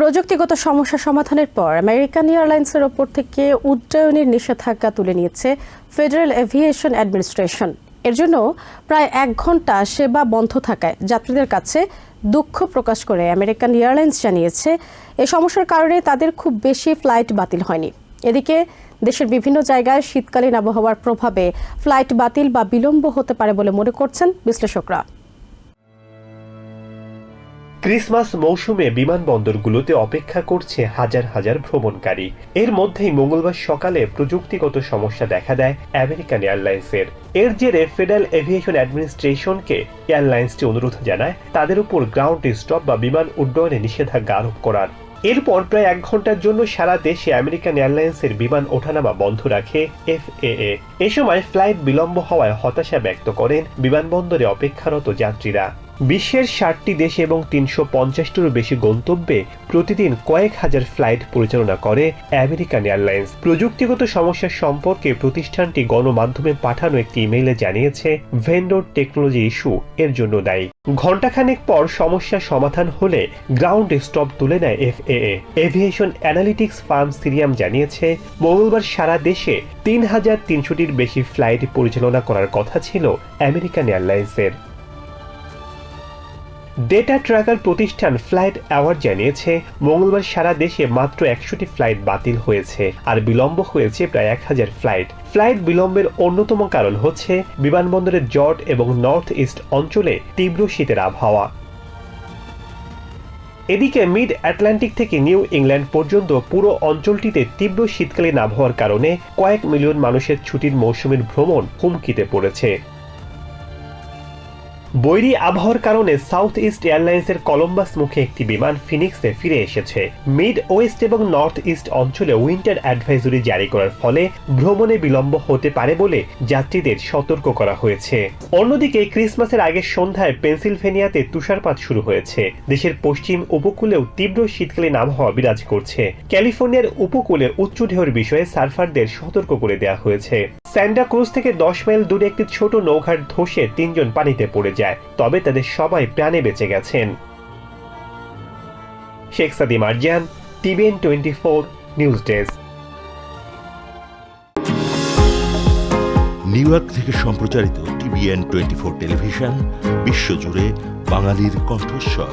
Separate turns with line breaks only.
প্রযুক্তিগত সমস্যা সমাধানের পর আমেরিকান এয়ারলাইন্সের ওপর থেকে উড্ডয়নের নিষেধাজ্ঞা তুলে নিয়েছে ফেডারেল এভিয়েশন অ্যাডমিনিস্ট্রেশন। এর জন্য প্রায় এক ঘণ্টা সেবা বন্ধ থাকায় যাত্রীদের কাছে দুঃখ প্রকাশ করে আমেরিকান এয়ারলাইন্স জানিয়েছে এই সমস্যার কারণে তাদের খুব বেশি ফ্লাইট বাতিল হয়নি। এদিকে দেশের বিভিন্ন জায়গায় শীতকালীন আবহাওয়ার প্রভাবে ফ্লাইট বাতিল বা বিলম্ব হতে পারে বলে মনে করছেন বিশ্লেষকরা।
ক্রিসমাস মৌসুমে বিমানবন্দরগুলোতে অপেক্ষা করছে হাজার হাজার ভ্রমণকারী। এর মধ্যেই মঙ্গলবার সকালে প্রযুক্তিগত সমস্যা দেখা দেয় আমেরিকান এয়ারলাইন্সের। এর জেরে ফেডারেল এভিয়েশন অ্যাডমিনিস্ট্রেশনকে এয়ারলাইন্সটি অনুরোধ জানায়, তাদের উপর গ্রাউন্ড স্টপ বা বিমান উড্ডয়নে নিষেধাজ্ঞা আরোপ করার। এরপর প্রায় এক ঘণ্টার জন্য সারা দেশে আমেরিকান এয়ারলাইন্সের বিমান ওঠানামা বন্ধ রাখে এফএএ। এ সময় ফ্লাইট বিলম্ব হওয়ায় হতাশা ব্যক্ত করেন বিমানবন্দরে অপেক্ষারত যাত্রীরা। বিশ্বের ষাটটি দেশে এবং তিনশো পঞ্চাশটিরও বেশি গন্তব্যে প্রতিদিন কয়েক হাজার ফ্লাইট পরিচালনা করে আমেরিকান এয়ারলাইন্স। প্রযুক্তিগত সমস্যা সম্পর্কে প্রতিষ্ঠানটি গণমাধ্যমে পাঠানো একটি ইমেইলে জানিয়েছে, ভেন্ডর টেকনোলজি ইস্যু এর জন্য দায়ী। ঘণ্টাখানেক পর সমস্যা সমাধান হলে গ্রাউন্ড স্টপ তুলে নেয় F A A. Aviation analytics firm Cirium জানিয়েছে, মঙ্গলবার সারা দেশে তিন হাজার তিনশোটির বেশি ফ্লাইট পরিচালনা করার কথা ছিল আমেরিকান এয়ারলাইন্সের। ডেটা ট্র্যাকার প্রতিষ্ঠান ফ্লাইট অ্যাওয়ার্ড জানিয়েছে, মঙ্গলবার সারা দেশে মাত্র একশোটি ফ্লাইট বাতিল হয়েছে আর বিলম্ব হয়েছে প্রায় এক হাজার ফ্লাইট ফ্লাইট বিলম্বের অন্যতম কারণ হচ্ছে বিমানবন্দরের জর্ট এবং নর্থ ইস্ট অঞ্চলে তীব্র শীতের আবহাওয়া। এদিকে মিড আটলান্টিক থেকে নিউ ইংল্যান্ড পর্যন্ত পুরো অঞ্চলটিতে তীব্র শীতকালীন আবহাওয়ার কারণে কয়েক মিলিয়ন মানুষের ছুটির মৌসুমের ভ্রমণ হুমকিতে পড়েছে। বৈরী আবহাওয়ার কারণে সাউথ ইস্ট এয়ারলাইন্সের কলম্বাস মুখে একটি বিমান ফিনিক্সে ফিরে এসেছে। মিড ওয়েস্ট এবং নর্থ ইস্ট অঞ্চলে উইন্টার অ্যাডভাইজরি জারি করার ফলে ভ্রমণে বিলম্ব হতে পারে বলে যাত্রীদের সতর্ক করা হয়েছে। অন্যদিকে ক্রিসমাসের আগের সন্ধ্যায় পেনসিলভেনিয়াতে তুষারপাত শুরু হয়েছে। দেশের পশ্চিম উপকূলেও তীব্র শীতকালীন আবহাওয়া বিরাজ করছে। ক্যালিফোর্নিয়ার উপকূলে উচ্চ ঢেউর বিষয়ে সার্ফারদের সতর্ক করে দেওয়া হয়েছে। স্যান্ডা ক্রুজ থেকে দশ মাইল দূরে একটি ছোট নৌঘাট ধসে তিনজন পানিতে পড়ে যায়, তবে তাদের সবাই প্রাণে বেঁচে গেছেন। Sheikh Sadi Marjian T V N twenty four news desk.
New York থেকে সম্প্রচারিত টিভিএন টোয়েন্টি ফোর টেলিভিশন, বিশ্বজুড়ে বাঙালির কণ্ঠস্বর।